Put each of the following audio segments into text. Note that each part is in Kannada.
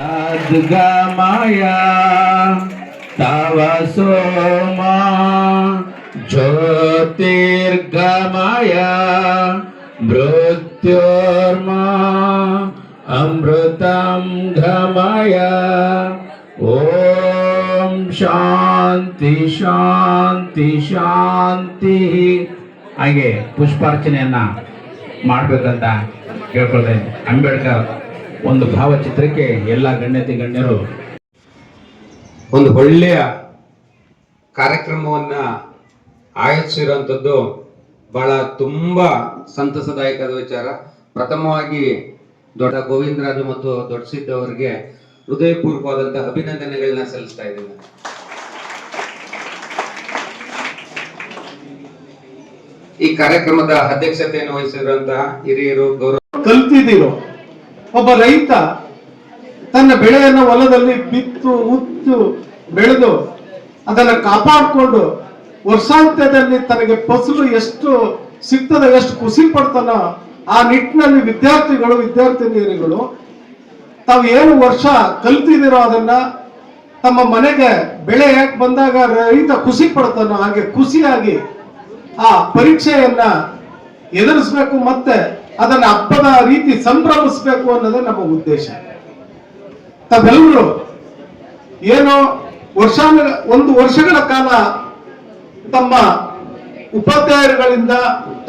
ಸದ್ಗಮಯ ತವ ಸೋಮ ಜ್ಯೋತಿರ್ಗಮಯ ಮೃತ್ಯುರ್ಮ, ಅಮೃತಂ ಗಮಯ ಓಂ ಶಾಂತಿ ಶಾಂತಿ ಶಾಂತಿ. ಹಾಗೆ ಪುಷ್ಪಾರ್ಚನೆಯನ್ನ ಮಾಡ್ಬೇಕಂತ ಕೇಳ್ಕೊಳ್ತಾ ಇದ್ದೀನಿ. ಅಂಬೇಡ್ಕರ್ ಒಂದು ಭಾವಚಿತ್ರಕ್ಕೆ ಎಲ್ಲ ಗಣ್ಯತೆ ಗಣ್ಯರು ಒಂದು ಒಳ್ಳೆಯ ಕಾರ್ಯಕ್ರಮವನ್ನ ಆಯೋಜಿಸಿರುವಂಥದ್ದು ಬಹಳ ತುಂಬಾ ಸಂತಸದಾಯಕದ ವಿಚಾರ. ಪ್ರಥಮವಾಗಿ ದೊಡ್ಡ ಗೋವಿಂದರಾಜು ಮತ್ತು ದೊಡ್ಡ ಸಿದ್ಧ ಅವರಿಗೆ ಹೃದಯಪೂರ್ವಕವಾದಂತಹ ಅಭಿನಂದನೆಗಳನ್ನ ಸಲ್ಲಿಸ್ತಾ ಇದ್ದೀನಿ. ಈ ಕಾರ್ಯಕ್ರಮದ ಅಧ್ಯಕ್ಷತೆಯನ್ನು ವಹಿಸಿರುವಂತಹ ಹಿರಿಯರು ಗೌರವ ಕಲ್ತಿದ್ದೀರೋ? ಒಬ್ಬ ರೈತ ತನ್ನ ಬೆಳೆಯನ್ನು ಹೊಲದಲ್ಲಿ ಬಿತ್ತು ಉತ್ತು ಬೆಳೆದು ಅದನ್ನು ಕಾಪಾಡಿಕೊಂಡು ವರ್ಷಾಂತ್ಯದಲ್ಲಿ ತನಗೆ ಫಸಲು ಎಷ್ಟು ಸಿಗ್ತದೆ, ಎಷ್ಟು ಖುಷಿ ಪಡ್ತಾನೋ ಆ ನಿಟ್ಟಿನಲ್ಲಿ ವಿದ್ಯಾರ್ಥಿಗಳು, ವಿದ್ಯಾರ್ಥಿನಿಯರುಗಳು, ತಾವು ಏನು ವರ್ಷ ಕಲ್ತಿದ್ದೀರೋ ಅದನ್ನ ತಮ್ಮ ಮನೆಗೆ ಬೆಳೆ ಯಾಕೆ ಬಂದಾಗ ರೈತ ಖುಷಿ ಪಡ್ತಾನೋ ಹಾಗೆ ಖುಷಿಯಾಗಿ ಆ ಪರೀಕ್ಷೆಯನ್ನ ಎದುರಿಸ್ಬೇಕು ಮತ್ತೆ ಅದನ್ನ ಹಬ್ಬದ ರೀತಿ ಸಂಭ್ರಮಿಸ್ಬೇಕು ಅನ್ನೋದೇ ನಮ್ಮ ಉದ್ದೇಶ. ತಾವೆಲ್ಲರೂ ಏನೋ ವರ್ಷ ಒಂದು ವರ್ಷಗಳ ಕಾಲ ತಮ್ಮ ಉಪಾಧ್ಯಾಯರುಗಳಿಂದ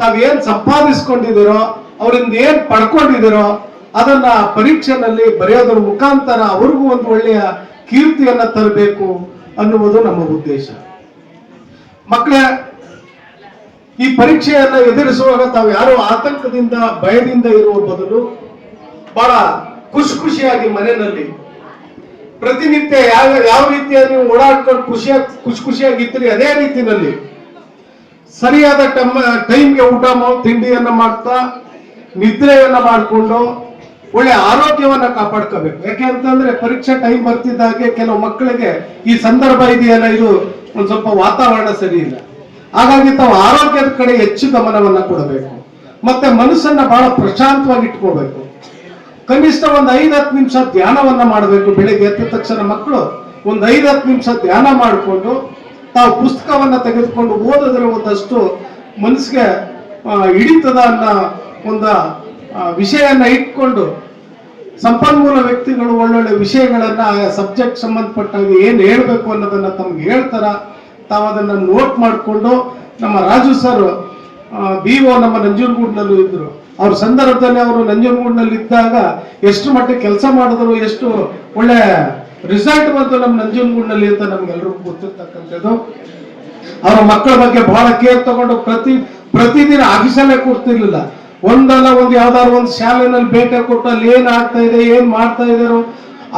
ತಾವೇನ್ ಸಂಪಾದಿಸ್ಕೊಂಡಿದ್ದೀರೋ, ಅವರಿಂದ ಏನ್ ಪಡ್ಕೊಂಡಿದ್ದೀರೋ, ಅದನ್ನ ಪರೀಕ್ಷೆನಲ್ಲಿ ಬರೆಯೋದ್ರ ಮುಖಾಂತರ ಅವ್ರಿಗೂ ಒಂದು ಒಳ್ಳೆಯ ಕೀರ್ತಿಯನ್ನ ತರಬೇಕು ಅನ್ನುವುದು ನಮ್ಮ ಉದ್ದೇಶ. ಮಕ್ಕಳೇ ಈ ಪರೀಕ್ಷೆಯನ್ನ ಎದುರಿಸುವಾಗ ತಾವು ಯಾರು ಆತಂಕದಿಂದ, ಭಯದಿಂದ ಇರುವ ಬದಲು ಬಹಳ ಖುಷಿ ಖುಷಿಯಾಗಿ ಮನೆಯಲ್ಲಿ ಪ್ರತಿನಿತ್ಯ ಯಾವ ಯಾವ ರೀತಿಯ ನೀವು ಓಡಾಡ್ಕೊಂಡು ಖುಷಿಯಾಗಿ ಖುಷಿ ಖುಷಿಯಾಗಿದ್ದೀರಿ ಅದೇ ರೀತಿಯಲ್ಲಿ ಸರಿಯಾದ ಟಮ್ ಟೈಮ್ಗೆ ಊಟ ತಿಂಡಿಯನ್ನ ಮಾಡ್ತಾ ನಿದ್ರೆಯನ್ನ ಮಾಡಿಕೊಂಡು ಒಳ್ಳೆ ಆರೋಗ್ಯವನ್ನ ಕಾಪಾಡ್ಕೋಬೇಕು. ಯಾಕೆ ಅಂತಂದ್ರೆ ಪರೀಕ್ಷೆ ಟೈಮ್ ಬರ್ತಿದ್ದಾಗೆ ಕೆಲವು ಮಕ್ಕಳಿಗೆ ಈ ಸಂದರ್ಭ ಇದೆಯಲ್ಲ, ಇದು ಒಂದು ಸ್ವಲ್ಪ ವಾತಾವರಣ ಸರಿ ಇಲ್ಲ. ಹಾಗಾಗಿ ತಾವು ಆರೋಗ್ಯದ ಕಡೆ ಹೆಚ್ಚು ಗಮನವನ್ನ ಕೊಡಬೇಕು. ಮತ್ತೆ ಮನಸ್ಸನ್ನ ಬಹಳ ಪ್ರಶಾಂತವಾಗಿ ಇಟ್ಕೋಬೇಕು. ಕನಿಷ್ಠ ಒಂದು ಐದು ಹತ್ತು ನಿಮಿಷ ಧ್ಯಾನವನ್ನ ಮಾಡಬೇಕು ಬೆಳಿಗ್ಗೆ ಎದ್ದ ತಕ್ಷಣ ಮಕ್ಕಳು. ಒಂದು ಐದು ಹತ್ತು ನಿಮಿಷ ಧ್ಯಾನ ಮಾಡಿಕೊಂಡು ತಾವು ಪುಸ್ತಕವನ್ನ ತೆಗೆದುಕೊಂಡು ಓದಿದ್ರೆ ಒಂದಷ್ಟು ಮನಸ್ಸಿಗೆ ಆ, ಹಿಡಿತದ ಅನ್ನೋ ಒಂದು ವಿಷಯನ್ನ ವಿಷಯನ ಇಟ್ಕೊಂಡು ಸಂಪನ್ಮೂಲ ವ್ಯಕ್ತಿಗಳು ಒಳ್ಳೊಳ್ಳೆ ವಿಷಯಗಳನ್ನ ಆಯಾ ಸಬ್ಜೆಕ್ಟ್ ಸಂಬಂಧಪಟ್ಟಾಗಿ ಏನು ಹೇಳಬೇಕು ಅನ್ನೋದನ್ನ ತಮ್ಗೆ ಹೇಳ್ತಾರ. ತಾವು ಅದನ್ನು ನೋಟ್ ಮಾಡಿಕೊಂಡು ನಮ್ಮ ರಾಜು ಸರ್ ಬಿ ಒ ನಮ್ಮ ನಂಜನಗೂಡ್ನಲ್ಲೂ ಇದ್ದರು ಅವ್ರ ಸಂದರ್ಭದಲ್ಲಿ ಅವರು ನಂಜನಗೂಡ್ನಲ್ಲಿ ಇದ್ದಾಗ ಎಷ್ಟು ಮಟ್ಟಿಗೆ ಕೆಲಸ ಮಾಡಿದ್ರು, ಎಷ್ಟು ಒಳ್ಳೆ ರಿಸಲ್ಟ್ ಬಂತು ನಮ್ಮ ನಂಜನಗೂಡ್ನಲ್ಲಿ ಅಂತ ನಮ್ಗೆಲ್ರಿಗೂ ಗೊತ್ತಿರ್ತಕ್ಕಂಥದ್ದು. ಅವರ ಮಕ್ಕಳ ಬಗ್ಗೆ ಬಹಳ ಕೇರ್ ತಗೊಂಡು ಪ್ರತಿ, ಪ್ರತಿದಿನ ಆಫೀಸಲ್ಲೇ ಕೂರ್ತಿರ್ಲಿಲ್ಲ. ಒಂದಲ್ಲ ಒಂದು ಯಾವ್ದಾದ್ರು ಒಂದು ಶಾಲೆನಲ್ಲಿ ಭೇಟಿ ಕೊಟ್ಟು ಅಲ್ಲಿ ಏನ್ ಆಗ್ತಾ ಇದೆ, ಏನ್ ಮಾಡ್ತಾ ಇದಾರೋ,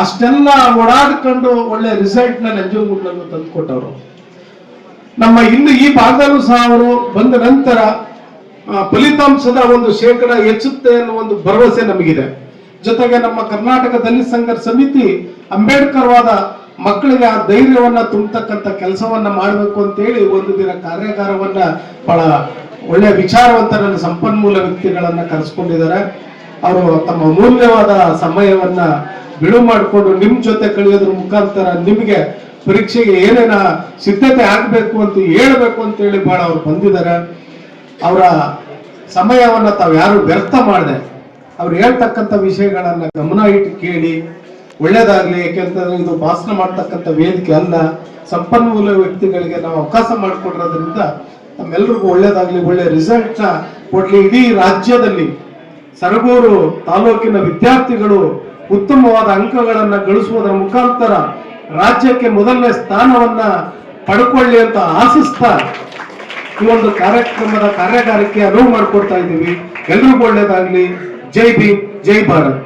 ಅಷ್ಟೆಲ್ಲ ಓಡಾಡ್ಕೊಂಡು ಒಳ್ಳೆ ರಿಸಲ್ಟ್ನ ನಂಜನಗೂಡಿನಲ್ಲೂ ತಂದು ಕೊಟ್ಟವರು ನಮ್ಮ ಇನ್ನು ಈ ಭಾಗದಲ್ಲೂ ಸಹ ಅವರು ಬಂದ ನಂತರ ಫಲಿತಾಂಶದ ಒಂದು ಶೇಕಡ ಹೆಚ್ಚುತ್ತೆ ಅನ್ನೋ ಒಂದು ಭರವಸೆ ನಮಗಿದೆ. ಜೊತೆಗೆ ನಮ್ಮ ಕರ್ನಾಟಕ ದಲಿತ ಸಂಘರ್ಷ ಸಮಿತಿ ಅಂಬೇಡ್ಕರ್ ವಾದ ಮಕ್ಕಳಿಗೆ ಆ ಧೈರ್ಯವನ್ನ ತುಂಬತಕ್ಕಂಥ ಕೆಲಸವನ್ನ ಮಾಡಬೇಕು ಅಂತೇಳಿ ಒಂದು ದಿನ ಕಾರ್ಯಾಗಾರವನ್ನ ಬಹಳ ಒಳ್ಳೆಯ ವಿಚಾರವಂತರನ್ನು ಸಂಪನ್ಮೂಲ ವ್ಯಕ್ತಿಗಳನ್ನ ಕರೆಸ್ಕೊಂಡಿದ್ದಾರೆ. ಅವರು ತಮ್ಮ ಅಮೂಲ್ಯವಾದ ಸಮಯವನ್ನ ಬಿಡು ಮಾಡಿಕೊಂಡು ನಿಮ್ ಜೊತೆ ಕಳೆಯೋದ್ರ ಮುಖಾಂತರ ನಿಮಗೆ ಪರೀಕ್ಷೆಗೆ ಏನೇನ ಸಿದ್ಧತೆ ಆಗ್ಬೇಕು ಅಂತ ಹೇಳಬೇಕು ಅಂತ ಹೇಳಿ ಬಹಳ ಅವ್ರು ಬಂದಿದ್ದಾರೆ ಅವರ ಸಮಯವನ್ನ ತಾವು ಯಾರು ವ್ಯರ್ಥ ಮಾಡದೆ. ಅವ್ರು ಹೇಳ್ತಕ್ಕಂಥ ವಿಷಯಗಳನ್ನ ಗಮನ ಇಟ್ಟು ಕೇಳಿ, ಒಳ್ಳೇದಾಗ್ಲಿ, ಯಾಕೆಂತಂದ್ರೆ ಇದು ಭಾಷಣ ಮಾಡ್ತಕ್ಕಂಥ ವೇದಿಕೆ ಅಲ್ಲ. ಸಂಪನ್ಮೂಲ ವ್ಯಕ್ತಿಗಳಿಗೆ ನಾವು ಅವಕಾಶ ಮಾಡಿಕೊಡ್ರೋದ್ರಿಂದ ನಮ್ಮೆಲ್ರಿಗೂ ಒಳ್ಳೇದಾಗ್ಲಿ, ಒಳ್ಳೆ ರಿಸಲ್ಟ್ನ ಕೊಡ್ಲಿ. ಇಡೀ ರಾಜ್ಯದಲ್ಲಿ ಸರಗೂರು ತಾಲೂಕಿನ ವಿದ್ಯಾರ್ಥಿಗಳು ಉತ್ತಮವಾದ ಅಂಕಗಳನ್ನು ಗಳಿಸುವುದರ ಮುಖಾಂತರ ರಾಜ್ಯಕ್ಕೆ ಮೊದಲನೇ ಸ್ಥಾನವನ್ನ ಪಡ್ಕೊಳ್ಳಿ ಅಂತ ಆಶಿಸ್ತಾ ಈ ಒಂದು ಕಾರ್ಯಕ್ರಮದ ಕಾರ್ಯಾಗಾರಕ್ಕೆ ಅನುವು ಮಾಡಿಕೊಡ್ತಾ ಇದ್ದೀವಿ. ಎಲ್ರಿಗೂ ಒಳ್ಳೇದಾಗ್ಲಿ. ಜೈ ಭೀಮ್, ಜೈ ಭಾರತ್.